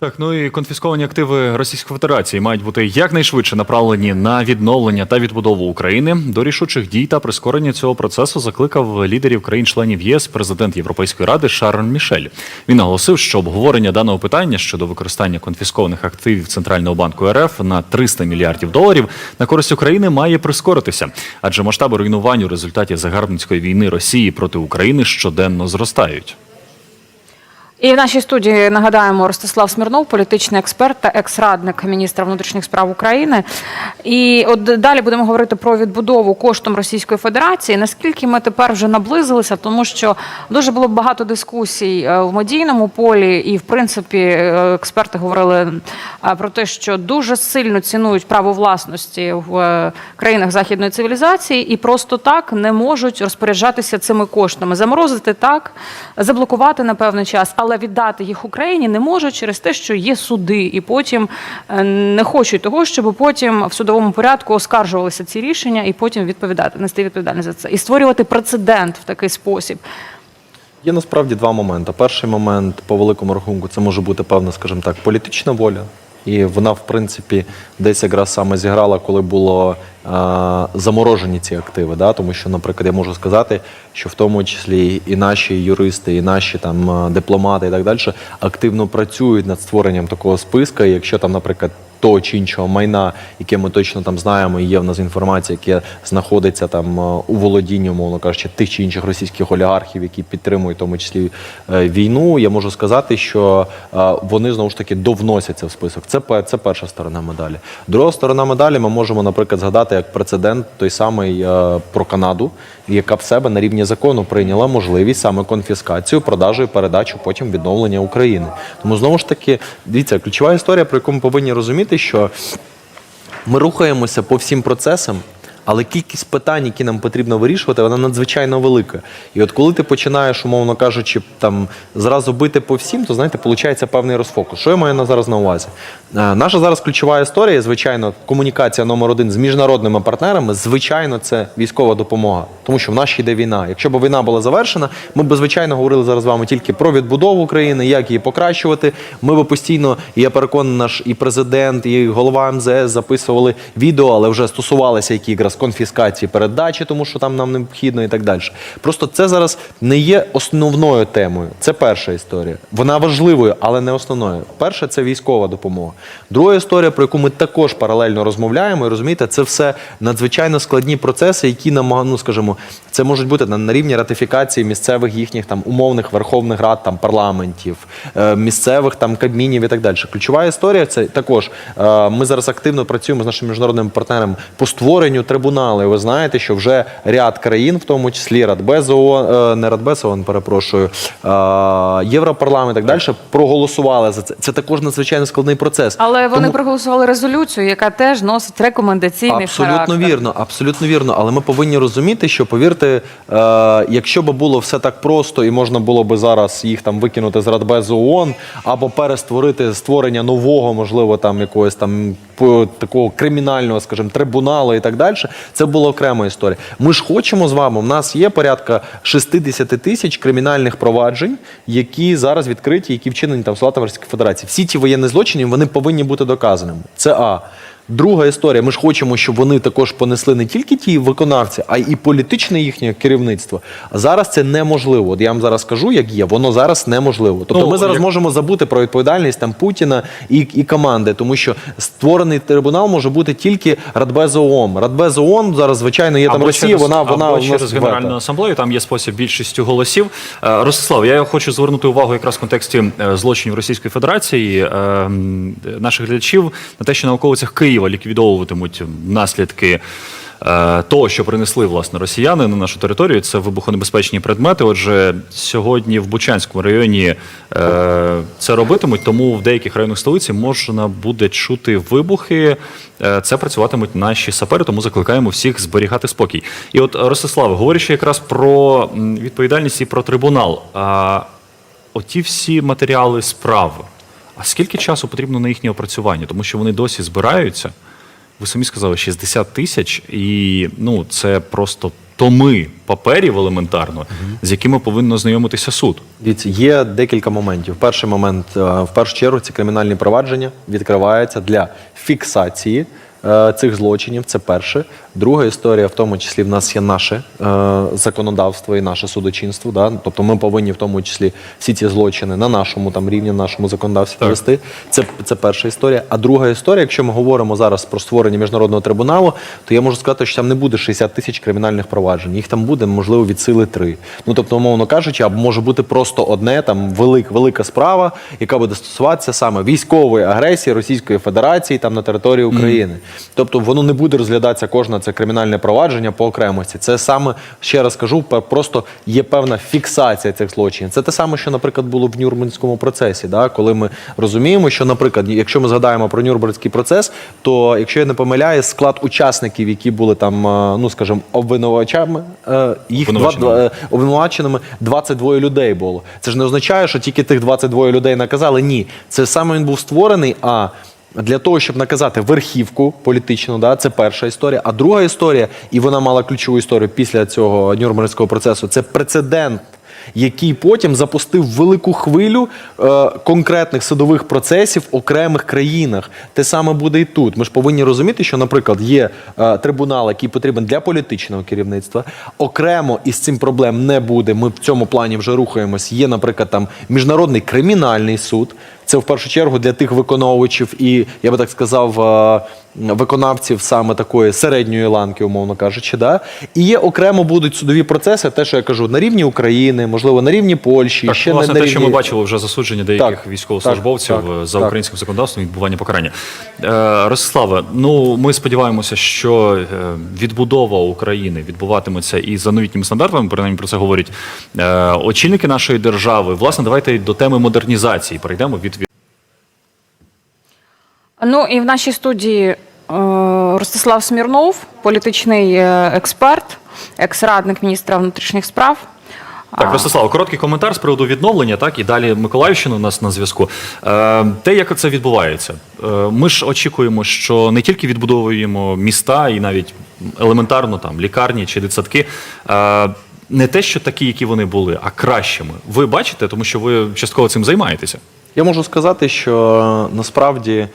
Так, ну і конфісковані активи Російської Федерації мають бути якнайшвидше направлені на відновлення та відбудову України. До рішучих дій та прискорення цього процесу закликав лідерів країн-членів ЄС президент Європейської ради Шарль Мішель. Він наголосив, що обговорення даного питання щодо використання конфіскованих активів Центрального банку РФ на 300 мільярдів доларів на користь України має прискоритися, адже масштаби руйнувань у результаті загарбницької війни Росії проти України щоденно зростають. І в нашій студії нагадаємо Ростислав Смірнов, політичний експерт та екс-радник міністра внутрішніх справ України. І от далі будемо говорити про відбудову коштом Російської Федерації. Наскільки ми тепер вже наблизилися, тому що дуже було багато дискусій е, в медійному полі, і в принципі е, експерти говорили е, про те, що дуже сильно цінують право власності в країнах західної цивілізації, і просто так не можуть розпоряджатися цими коштами. Заморозити так, заблокувати на певний час, але віддати їх Україні не можуть через те, що є суди, і потім е, не хочуть того, щоб потім в судовому порядку оскаржувалися ці рішення і потім відповідати, нести відповідальність за це і створювати прецедент в такий спосіб. Є насправді два моменти. Перший момент, по великому рахунку, це може бути певна, скажімо так, політична воля. І вона, в принципі, десь якраз саме зіграла, коли було заморожені ці активи. Да? Тому що, наприклад, я можу сказати, що в тому числі і наші юристи, і наші там е, дипломати і так далі активно працюють над створенням такого списка. Якщо там, наприклад, того чи іншого майна, яке ми точно там знаємо, і є в нас інформація, яке знаходиться там е, у володінні, умовно кажучи, тих чи інших російських олігархів, які підтримують в тому числі е, війну. Я можу сказати, що е, вони знову ж таки довносяться в список. Це це перша сторона медалі. Друга сторона медалі, ми можемо, наприклад, згадати як прецедент той самий е, про Канаду, яка в себе на рівні закону прийняла можливість саме конфіскацію, продажу і передачу потім відновлення України. Тому знову ж таки, дивіться, ключова історія, про яку ми повинні розуміти, що ми рухаємося по всім процесам, але кількість питань, які нам потрібно вирішувати, вона надзвичайно велика. І от коли ти починаєш, умовно кажучи, там зразу бити по всім, то знаєте, виходить певний розфокус. Що я маю на зараз на увазі? Е, Наша зараз ключова історія, звичайно, комунікація номер один з міжнародними партнерами. Звичайно, це військова допомога, тому що в нас ще йде війна. Якщо б війна була завершена, ми б звичайно говорили зараз з вами тільки про відбудову України, як її покращувати. Ми б постійно, я переконаний, наш і президент, і голова МЗС записували відео, але вже стосувалися які якраз конфіскації передачі, тому що там нам необхідно і так далі. Просто це зараз не є основною темою. Це перша історія. Вона важливою, але не основною. Перша це військова допомога. Друга історія, про яку ми також паралельно розмовляємо, і розумієте, це все надзвичайно складні процеси, які нам, ну скажімо, це можуть бути на, рівні ратифікації місцевих їхніх там умовних верховних рад, там парламентів, е, місцевих там кабмінів і так далі. Ключова історія це також. Е, ми зараз активно працюємо з нашими міжнародними партнерами по створенню трибуналу. І ви знаєте, що вже ряд країн, в тому числі Радбез ООН, е, не Радбез ООН, перепрошую, Європарламент і так далі, проголосували за це. Це також надзвичайно складний процес. Але вони Тому- проголосували резолюцію, яка теж носить рекомендаційний Абсолютно характер. вірно, абсолютно вірно. Але ми повинні розуміти, що повірте, е, якщо б було все так просто і можна було би зараз їх там викинути з Радбезу ООН або перестворити створення нового, можливо, там якогось там такого кримінального, скажімо, трибуналу і так далі, це була окрема історія. Ми ж хочемо з вами. У нас є порядка 60 тисяч кримінальних проваджень, які зараз відкриті, які вчинені там в Федерації. Всі ті воєнні злочини вони повинні бути доказаними. Це А. Друга історія. Ми ж хочемо, щоб вони також понесли не тільки ті виконавці, а й політичне їхнє керівництво. А зараз це неможливо. От я вам зараз кажу, як є, воно зараз неможливо. Тобто Ну, ми зараз як- можемо забути про відповідальність там Путіна і, і команди, тому що створений трибунал може бути тільки Радбез ООН. Радбез ООН зараз, звичайно, є там Або Росія, через- вона, вона або через. Генеральну асамблею, там є спосіб більшістю голосів. Е, Ростислав, я хочу звернути увагу якраз в контексті е, злочинів Російської Федерації, е, наших глядачів на те, що на околицях Києва ліквідовуватимуть наслідки. е, Того, що принесли власне росіяни на нашу територію, це вибухонебезпечні предмети. Отже, сьогодні в Бучанському районі е, це робитимуть, тому в деяких районах столиці можна буде чути вибухи. Е, Це працюватимуть наші сапери, тому закликаємо всіх зберігати спокій. І от Ростиславе, говорячи якраз про відповідальність і про трибунал, а оті всі матеріали справи. А скільки часу потрібно на їхнє опрацювання? Тому що вони досі збираються. Ви самі сказали 60 тисяч, і ну це просто томи паперів елементарно, з якими повинен ознайомитися суд. Дивіться, є декілька моментів. Перший момент, е, в першу чергу, ці кримінальні провадження відкриваються для фіксації е, цих злочинів. Це перше. Друга історія, в тому числі, в нас є наше е, законодавство і наше судочинство. Да? Тобто ми повинні в тому числі всі ці злочини на нашому там рівні, на нашому законодавстві вести. Це, це перша історія. А друга історія, якщо ми говоримо зараз про створення міжнародного трибуналу, то я можу сказати, що там не буде 60 тисяч кримінальних проваджень. Їх там буде, можливо, від сили три. Ну тобто, умовно кажучи, або може бути просто одне там велик, велика справа, яка буде стосуватися саме військової агресії Російської Федерації там на території України. Тобто воно не буде розглядатися кожне це кримінальне провадження по окремості. Це саме ще раз кажу, просто є певна фіксація цих злочинів. Це те саме, що, наприклад, було в Нюрнберзькому процесі, да? коли ми розуміємо, що, наприклад, якщо ми згадаємо про Нюрнберзький процес, то якщо я не помиляюсь, склад учасників, які були там, е, ну скажімо, обвинувачами, е, їх Обвинуваченими. е, обвинуваченими 22 людей було. Це ж не означає, що тільки тих 22 людей наказали. Ні, це саме він був створений. А для того, щоб наказати верхівку політичну, да, це перша історія. А друга історія, і вона мала ключову історію після цього Нюрнберзького процесу. Це прецедент. Який потім запустив велику хвилю е, конкретних судових процесів в окремих країнах. Те саме буде і тут. Ми ж повинні розуміти, що, наприклад, є е, трибунал, який потрібен для політичного керівництва. Окремо із цим проблем не буде. Ми в цьому плані вже рухаємось. Є, наприклад, там міжнародний кримінальний суд. Це в першу чергу для тих виконувачів і я би так сказав, е, виконавців саме такої середньої ланки, умовно кажучи. Да? І є окремо будуть судові процеси, те, що я кажу, на рівні України, можливо, на рівні Польщі, Так, ще власне, на, на те, рівні... що ми бачили вже засудження деяких Так, військовослужбовців так, так, за так. українським законодавством відбування покарання. Е, Ростиславе, ну ми сподіваємося, що е, відбудова України відбуватиметься і за новітніми стандартами, принаймні про це говорять е, очільники нашої держави. Власне, давайте й до теми модернізації перейдемо від Ну і в нашій студії Ростислав Смірнов, політичний е, експерт, екс-радник міністра внутрішніх справ. Так, Ростислав, короткий коментар з приводу відновлення, так і далі Миколаївщина у нас на зв'язку. Е, те, як це відбувається, е, ми ж очікуємо, що не тільки відбудовуємо міста і навіть елементарно там лікарні чи дитсадки. Е, не те, що такі, які вони були, а кращими. Ви бачите, тому що ви частково цим займаєтеся. Я можу сказати, що насправді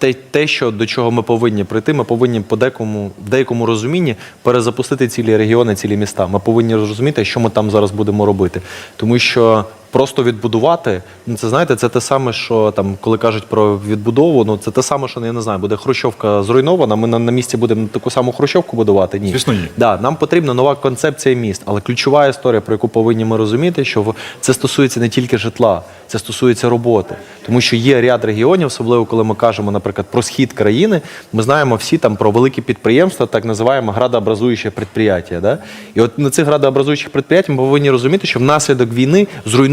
те, те, що до чого ми повинні прийти, ми повинні по декому, в деякому розумінні перезапустити цілі регіони, цілі міста. Ми повинні розуміти, що ми там зараз будемо робити. Тому що просто відбудувати, ну це знаєте, це те саме, що там, коли кажуть про відбудову, ну це те саме, що я не знаю, буде Хрущовка зруйнована. Ми на, на місці будемо таку саму Хрущовку будувати. Ні, Звісно, ні. Да, нам потрібна нова концепція міст, але ключова історія, про яку повинні ми розуміти, що це стосується не тільки житла, це стосується роботи. Тому що є ряд регіонів, особливо коли ми кажемо, наприклад, про схід країни, ми знаємо всі там про великі підприємства, так називаємо градообразуючі підприємства. Да? І от на цих градообразуючих підприємствах ми повинні розуміти, що внаслідок війни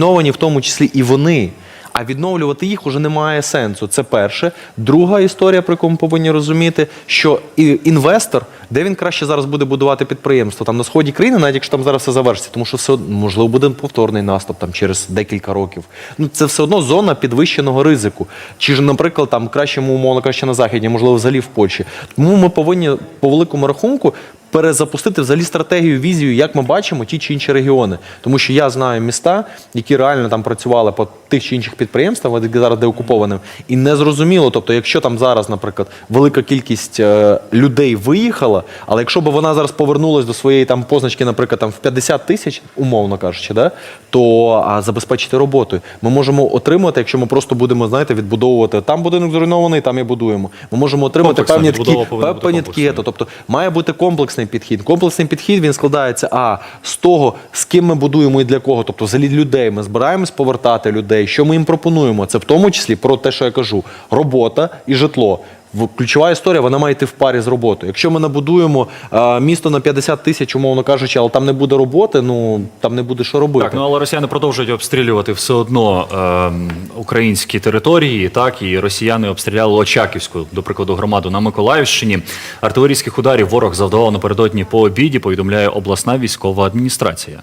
зруйновані в тому числі і вони. А відновлювати їх уже немає сенсу. Це перше. Друга історія, про яку ми повинні розуміти, що інвестор, де він краще зараз буде будувати підприємство, там на сході країни, навіть якщо там зараз все завершиться, тому що все можливо буде повторний наступ там через декілька років. Ну це все одно зона підвищеного ризику. Чи ж, наприклад, там кращому умовно кажучи, на заході, можливо, взагалі в Польщі. Тому ми повинні по великому рахунку. Перезапустити взагалі стратегію, візію, як ми бачимо ті чи інші регіони. Тому що я знаю міста, які реально там працювали по тих чи інших підприємствах, які зараз деокупованим, і не зрозуміло. Тобто, якщо там зараз, наприклад, велика кількість е, людей виїхала, але якщо б вона зараз повернулась до своєї там позначки, наприклад, там в 50 тисяч, умовно кажучи, да, то а, забезпечити роботою. Ми можемо отримати, якщо ми просто будемо, знаєте, відбудовувати там будинок зруйнований, там і будуємо. Ми можемо отримати певні такі певні такі Тобто має бути комплексний підхід. Комплексний підхід він складається а з того, з ким ми будуємо і для кого. Тобто, взагалі людей ми збираємось повертати людей. Що ми їм пропонуємо? Це в тому числі про те, що я кажу: робота і житло. В- Ключова історія, вона має йти в парі з роботою. Якщо ми набудуємо е, місто на 50 тисяч, умовно кажучи, але там не буде роботи, ну там не буде що робити. Так, ну але росіяни продовжують обстрілювати все одно ем, українські території. Так і росіяни обстріляли Очаківську, до прикладу, громаду на Миколаївщині. Артилерійських ударів ворог завдавав напередодні по обіді. Повідомляє обласна військова адміністрація.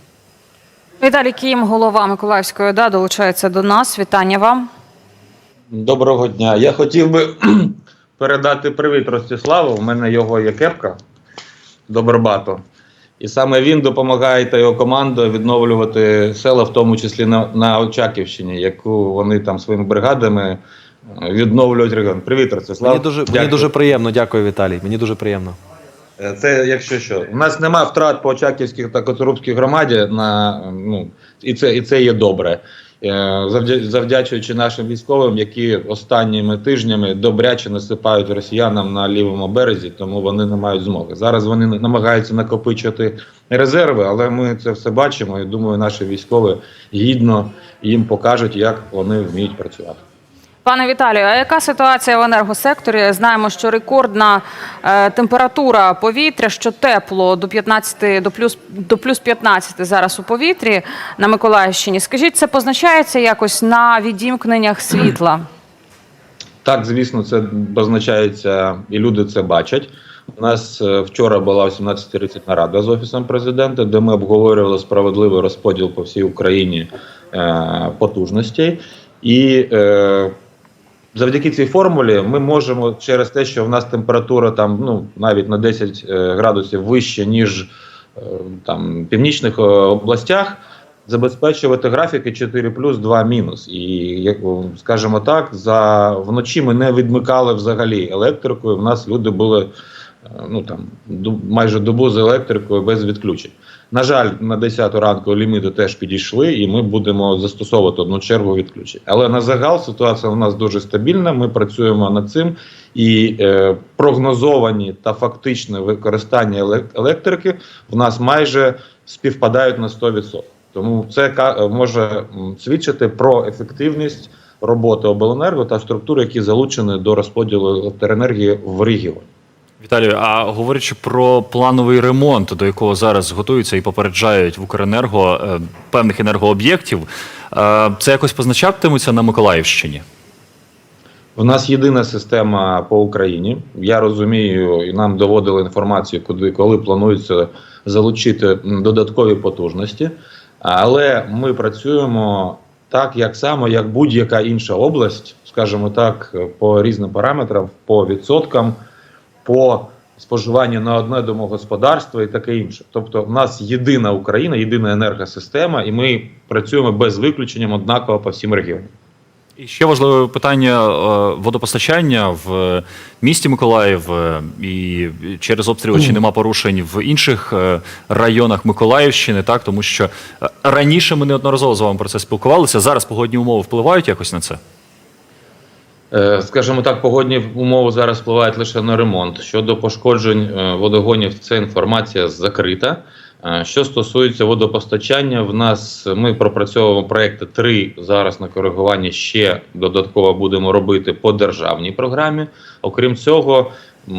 Віталій Кім, голова Миколаївської ОДА, долучається до нас. Вітання вам. Доброго дня. Я хотів би передати привіт Ростиславу. У мене його є кепка Добробато. І саме він допомагає та його команда відновлювати села, в тому числі на, на Очаківщині, яку вони там своїми бригадами е, відновлюють регіон. Привіт, Ростислав. Мені дуже, мені дуже приємно, дякую, Віталій. Мені дуже приємно. Е, Це якщо що. У нас нема втрат по Очаківській та Коцурубській громаді, на, ну, і, це, і це є добре. Е, завдя- Завдячуючи нашим військовим, які останніми тижнями добряче насипають росіянам на лівому березі, тому вони не мають змоги. Зараз вони намагаються накопичити резерви, але ми це все бачимо. І думаю, наші військові гідно їм покажуть, як вони вміють працювати. Пане Віталію, а яка ситуація в енергосекторі? Знаємо, що рекордна е, температура повітря, що тепло до 15, до плюс до плюс 15 зараз у повітрі на Миколаївщині. Скажіть, це позначається якось на відімкненнях світла? Так, звісно, це позначається, і люди це бачать. У нас е, вчора була о 17.30 нарада з офісом президента, де ми обговорювали справедливий розподіл по всій Україні е, потужностей. І е, завдяки цій формулі ми можемо через те, що в нас температура там ну навіть на 10 е, градусів вище, ніж е, там північних е, областях. Забезпечувати графіки 4 плюс 2 мінус. І скажімо так, за вночі ми не відмикали взагалі електрикою. В нас люди були ну там майже добу з електрикою без відключень. На жаль, на 10 ранку ліміти теж підійшли, і ми будемо застосовувати одну чергу відключень. Але на загал ситуація у нас дуже стабільна. Ми працюємо над цим, і е, прогнозовані та фактичне використання електрики в нас майже співпадають на 100%. Тому це може свідчити про ефективність роботи обленерго та структур, які залучені до розподілу електроенергії в регіоні. Віталію, а говорячи про плановий ремонт, до якого зараз готуються і попереджають в Укренерго е, певних енергооб'єктів, е, це якось позначатимуться на Миколаївщині? У нас єдина система по Україні. Я розумію, і нам доводили інформацію, куди коли планується залучити додаткові потужності. Але ми працюємо так, як само, як будь-яка інша область, скажімо так, по різним параметрам, по відсоткам, по споживанню на одне домогосподарство і таке інше. Тобто, в нас єдина Україна, єдина енергосистема, і ми працюємо без виключенням однаково по всім регіонам. І ще важливе питання е, водопостачання в місті Миколаїв е, і через обстріли чи нема порушень в інших е, районах Миколаївщини, так тому що раніше ми неодноразово з вами про це спілкувалися. Зараз погодні умови впливають якось на це. Е, Скажімо так, погодні умови зараз впливають лише на ремонт. Щодо пошкоджень е, водогонів, ця інформація закрита. Е, Що стосується водопостачання, в нас ми пропрацьовуємо проекти три зараз на коригуванні. Ще додатково будемо робити по державній програмі. Окрім цього,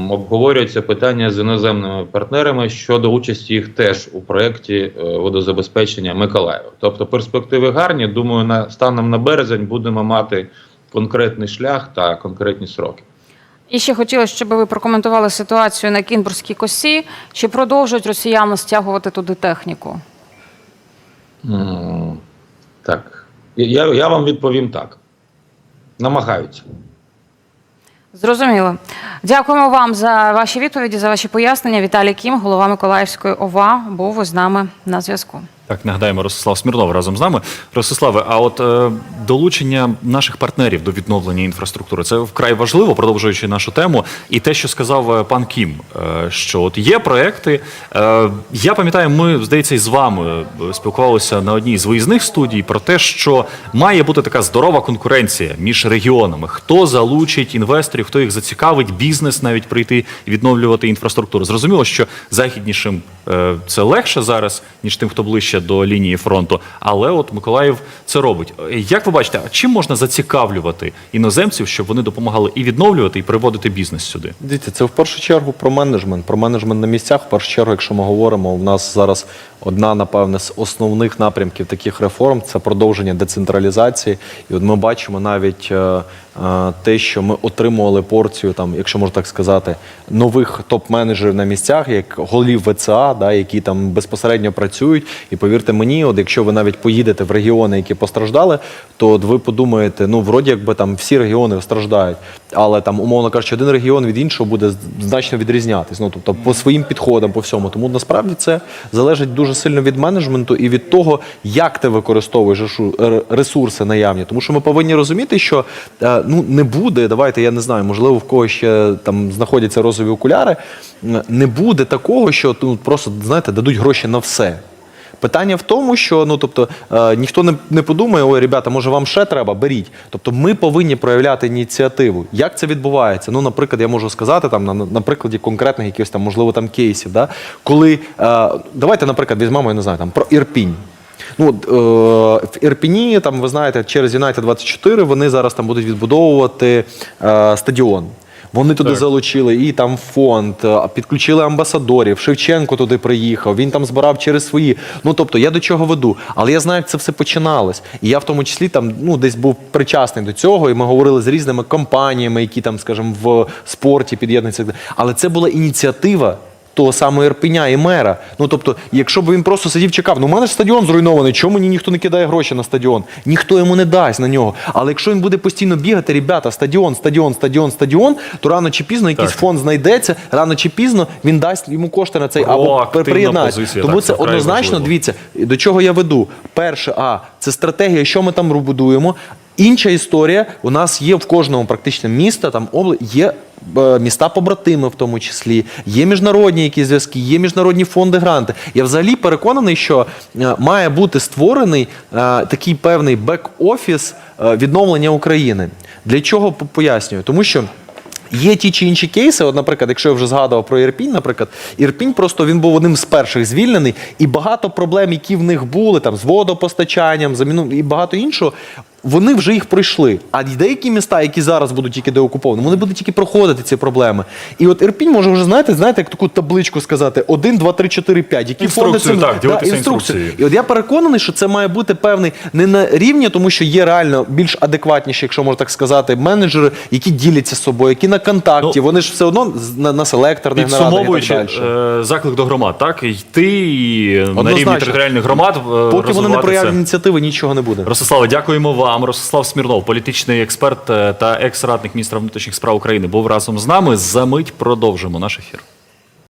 обговорюється питання з іноземними партнерами щодо участі їх теж у проєкті водозабезпечення Миколаєва. Тобто перспективи гарні. Думаю, на станом на березень будемо мати конкретний шлях та конкретні сроки. І ще хотілося, щоб ви прокоментували ситуацію на Кінбурзькій косі. Чи продовжують росіяни стягувати туди техніку? М, Так. Я, я вам відповім так. Намагаються. Зрозуміло. Дякуємо вам за ваші відповіді, за ваші пояснення. Віталій Кім, голова Миколаївської ОВА, був із нами на зв'язку. Так, нагадаємо, Ростислав Смірнов разом з нами. Ростиславе, а от е, долучення наших партнерів до відновлення інфраструктури це вкрай важливо, продовжуючи нашу тему. І те, що сказав е, пан Кім, е, що от є проекти. Е, я пам'ятаю, ми здається, із вами е, спілкувалися на одній з виїзних студій про те, що має бути така здорова конкуренція між регіонами. Хто залучить інвесторів, хто їх зацікавить, бізнес навіть прийти і відновлювати інфраструктуру. Зрозуміло, що західнішим е, це легше зараз, ніж тим, хто ближче до лінії фронту. Але от Миколаїв це робить. Е, Як ви бачите, чим можна зацікавлювати іноземців, щоб вони допомагали і відновлювати, і приводити бізнес сюди? Дивіться, це в першу чергу про менеджмент. Про менеджмент на місцях. В першу чергу, якщо ми говоримо, у нас зараз одна, напевне, з основних напрямків таких реформ це продовження децентралізації. І от ми бачимо навіть е, те, що ми отримували порцію, там, якщо можна так сказати, нових топ-менеджерів на місцях, як голів ВЦА, да, які там безпосередньо працюють. І повірте мені, от якщо ви навіть поїдете в регіони, які постраждали, то от ви подумаєте, ну вроді якби там всі регіони страждають, але там, умовно кажучи, один регіон від іншого буде значно відрізнятись. Ну тобто по своїм підходам, по всьому. Тому насправді це залежить дуже сильно від менеджменту і від того, як ти використовуєш ресурси наявні. Тому що ми повинні розуміти, що е, ну не буде. Давайте я не знаю, можливо, в когось ще там знаходяться розові окуляри. Не буде такого, що ну, просто знаєте, дадуть гроші на все. Питання в тому, що ну тобто е, ніхто не, не подумає, ой, ребята, може вам ще треба, беріть. Тобто ми повинні проявляти ініціативу. Як це відбувається? Ну, наприклад, я можу сказати там на, на прикладі конкретних якихось там, можливо, там кейсів, да? коли е, давайте, наприклад, візьмемо, я не знаю, там про Ірпінь. Ну, от, е, в Ірпіні, там, ви знаєте, через Юнайтед 24 вони зараз там будуть відбудовувати е, стадіон. Вони туди залучили і там фонд, е, підключили амбасадорів. Шевченко туди приїхав. Він там збирав через свої. Ну тобто, я до чого веду. Але я знаю, як це все починалось. І я в тому числі там ну десь був причасний до цього. І ми говорили з різними компаніями, які там, скажімо, в спорті під'єднуються. Але це була ініціатива. Того самого Ірпеня і мера. Ну тобто, якщо б він просто сидів, чекав, ну у мене ж стадіон зруйнований, чому мені ніхто не кидає гроші на стадіон? Ніхто йому не дасть на нього. Але якщо він буде постійно бігати, ребята, стадіон, стадіон, стадіон, стадіон, то рано чи пізно якийсь Так. фонд знайдеться, рано чи пізно він дасть йому кошти на цей або приєднається. Тому так, це це однозначно. важливо. Дивіться, до чого я веду. Перше, а це стратегія, що ми там будуємо. Інша історія у нас є в кожному практично міста, там обла... є е, міста побратими, в тому числі, є міжнародні якісь зв'язки, є міжнародні фонди, гранти. Я взагалі переконаний, що е, має бути створений е, такий певний бек-офіс відновлення України. Для чого пояснюю? Тому що. Є ті чи інші кейси, от, наприклад, якщо я вже згадував про Ірпінь, наприклад, Ірпінь просто він був одним з перших звільнений, і багато проблем, які в них були, там з водопостачанням, заміну і багато іншого, вони вже їх пройшли. А деякі міста, які зараз будуть тільки деокуповані, вони будуть тільки проходити ці проблеми. І от Ірпінь може вже знаєте, знаєте, як таку табличку сказати: 1, 2, 3, 4, 5. Які фонди Інструкцію, цим- так, ділитися інструкцією. І от я переконаний, що це має бути певний не на рівні, тому що є реально більш адекватніші, якщо можна так сказати, менеджери, які діляться з собою, які на контакті. Ну, вони ж все одно з- на, на селектор, на генератор і Підсумовуючи так далі. е, заклик до громад, так йти і на Однозначно. рівні територіальних громад. е, Поки вони не розвивати проявлять ініціативи, нічого не буде. Ростиславе, дякуємо вам. Ростислав Смірнов, політичний експерт е, та екс-радник міністра внутрішніх справ України, був разом з нами. За мить продовжимо наш ефір.